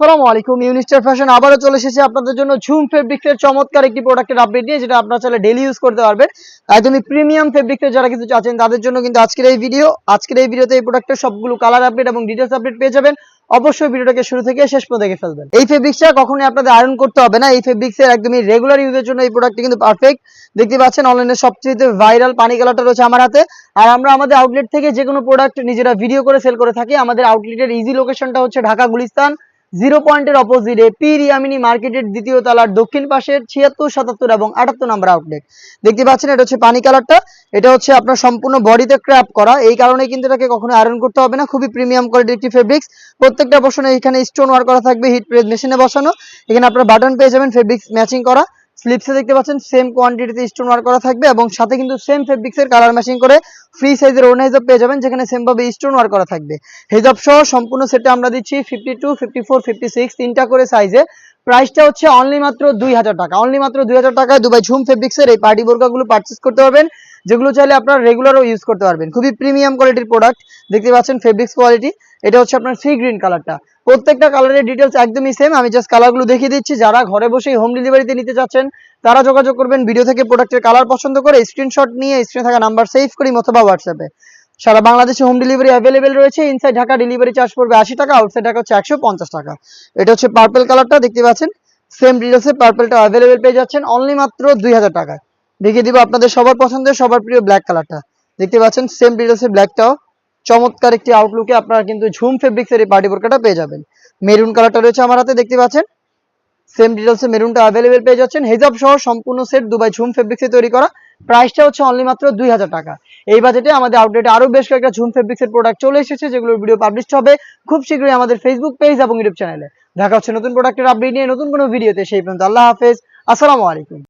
আসসালামু আলাইকুম ইউনিস্টার ফ্যাশন আবারও চলে এসেছে আপনাদের জন্য ঝুম ফেব্রিক্সের চমৎকার একটি প্রোডাক্টের আপডেট নিয়ে, যেটা আপনারা চাইলে ডেলি ইউজ করতে পারবেন। একদমই প্রিমিয়াম ফেব্রিক্সের যারা কিছু চাচ্ছেন, তাদের জন্য কিন্তু আজকের এই ভিডিও আজকের এই ভিডিওতে এই প্রোডাক্টের সবগুলো কালার আপডেট এবং ডিটেলস আপডেট পেয়ে যাবেন। অবশ্যই ভিডিওটাকে শুরু থেকে শেষ পর্যন্ত দেখে ফেলবেন। এই ফেব্রিক্সটা কখনোই আপনাদের আয়রন করতে হবে না, এই ফেব্রিক্সের একদমই রেগুলার ইউজের জন্য এই প্রোডাক্টটি কিন্তু পারফেক্ট দেখতে পাচ্ছেন অনলাইনে সবচেয়ে ভাইরাল পানি কালারটা রয়েছে আমার হাতে। আর আমরা আমাদের আউটলেট থেকে যে কোনো প্রোডাক্ট নিজেরা ভিডিও করে সেল করে থাকি, আমাদের আউটলেটের ইজি লোকেশনটা হচ্ছে ঢাকা, গুলিস্তান। জিরো পয়েন্টের অপোজিটে পি রিয়ামিনি মার্কেটের দ্বিতীয় তালার দক্ষিণ পাশের ছিয়াত্তর, সাতাত্তর এবং আটাত্তর নাম্বার আউটলেট দেখতে পাচ্ছেন, এটা হচ্ছে পানি কালারটা। এটা হচ্ছে আপনার সম্পূর্ণ বডিতে ক্র্যাপ করা। এই কারণে কিন্তু এটাকে কখনো আয়রন করতে হবে না। খুবই প্রিমিয়াম কোয়ালিটি একটি ফেব্রিক্স প্রত্যেকটা বসানো এখানে স্টোন ওয়ার করা থাকবে হিট প্রেস মেশিনে বসানো। এখানে আপনার বাটন পেয়ে যাবেন ফেব্রিক্স ম্যাচিং করা। স্লিপসে দেখতে পাচ্ছেন সেম কোয়ান্টিটিতে স্টোন ওয়ার করা থাকবে এবং সাথে কিন্তু সেম ফেব্রিক্সের কালার ম্যাচিং করে ফ্রি সাইজের ওন হেজাব পেয়ে যাবেন, যেখানে সেম ভাবে স্টোন ওয়ার করা থাকবে। হেজাব সহ সম্পূর্ণ সেটে আমরা দিচ্ছি fifty two fifty four fifty six তিনটা করে সাইজে প্রাইসটা হচ্ছে অনলি মাত্র দুই হাজার টাকা। অনলি মাত্র দুই হাজার টাকায় দুবাই ঝুম ফেব্রিক্সের এই পার্টি বোরকাগুলো পারচেস করতে পারবেন, যেগুলো চাইলে আপনারা রেগুলারও ইউজ করতে পারবেন। খুবই প্রিমিয়াম কোয়ালিটির প্রোডাক্ট দেখতে পাচ্ছেন ফেব্রিক্স কোয়ালিটি এটা হচ্ছে আপনার সি গ্রিন কালারটা প্রত্যেকটা কালারের ডিটেলস একদমই সেম আমি জাস্ট কালারগুলো দেখিয়ে দিচ্ছি। যারা ঘরে বসেই হোম ডেলিভারিতে নিতে চাচ্ছেন, তারা যোগাযোগ করবেন ভিডিও থেকে প্রোডাক্টের কালার পছন্দ করে। স্ক্রিনশট নিয়ে স্ক্রিনে থাকা নাম্বার সেভ করি অথবা হোয়াটসঅ্যাপে সারা বাংলাদেশে হোম ডেলিভারি অ্যাভেলেবেল রয়েছে। ইনসাইড ঢাকা ডেলিভারি চার্জ পড়বে আশি টাকা আউটসাইড ঢাকা হচ্ছে একশো পঞ্চাশ টাকা। এটা হচ্ছে পার্পল কালারটা দেখতে পাচ্ছেন? সেম ডিটেলসে পার্পলটা অ্যাভেলেবেল পেয়ে যাচ্ছেন। অনলি মাত্র দুই হাজার টাকায়। দেখিয়ে দিব আপনাদের সবার পছন্দের, সবার প্রিয় ব্ল্যাক কালারটা দেখতে পাচ্ছেন? সেম ডিটেলসে ব্ল্যাকটাও চমৎকার একটি আউটলুকে আপনারা কিন্তু ঝুম ফেব্রিক্সের এই পার্টি বোরকাটা পেয়ে যাবেন। মেরুন কালারটা রয়েছে আমার হাতে, দেখতে পাচ্ছেন? সেম ডিটেলসে মেরুনটা অ্যাভেলেবেল পেয়ে যাচ্ছেন। হেজাব সহ সম্পূর্ণ সেট দুবাই ঝুম ফেব্রিক্সে তৈরি করা। প্রাইসটা হচ্ছে অনলি মাত্র দুই হাজার টাকা। এই বাজেটে আমাদের আউটলেটে আরও বেশ কয়েকটা ঝুম ফেব্রিক্সের প্রোডাক্ট চলে এসেছে, যেগুলোর ভিডিও পাবলিশ হবে খুব শীঘ্রই আমাদের ফেসবুক পেজ এবং ইউটিউব চ্যানেলে দেখা হচ্ছে নতুন প্রোডাক্টের আপডেট নিয়ে নতুন কোনো ভিডিওতে সেই পর্যন্ত আল্লাহ হাফেজ। আসসালামু আলাইকুম।